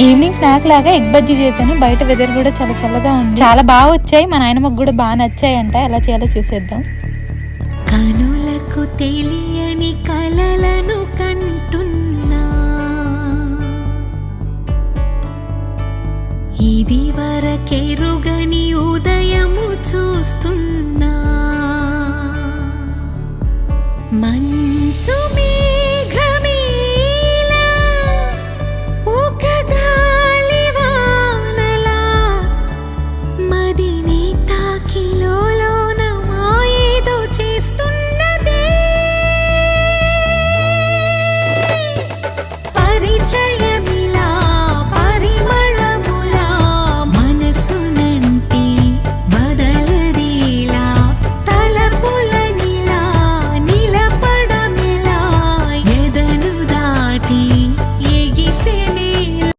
Evening snack లాగా egg bajji చేశాను. బయట వెదర్ కూడా చాలా చల్లగా ఉంది. చాలా బాగా వచ్చాయి. మా నాయనమ్మకు కూడా బాగా నచ్చాయి అంట ఎలా చేయాలో చూసేద్దాం. కనులకు తెలియని కలలను కంటున్నా. ఇది వరకెరుగని ఉదయము చూస్తున్నా. మంచు మీ ದಿನ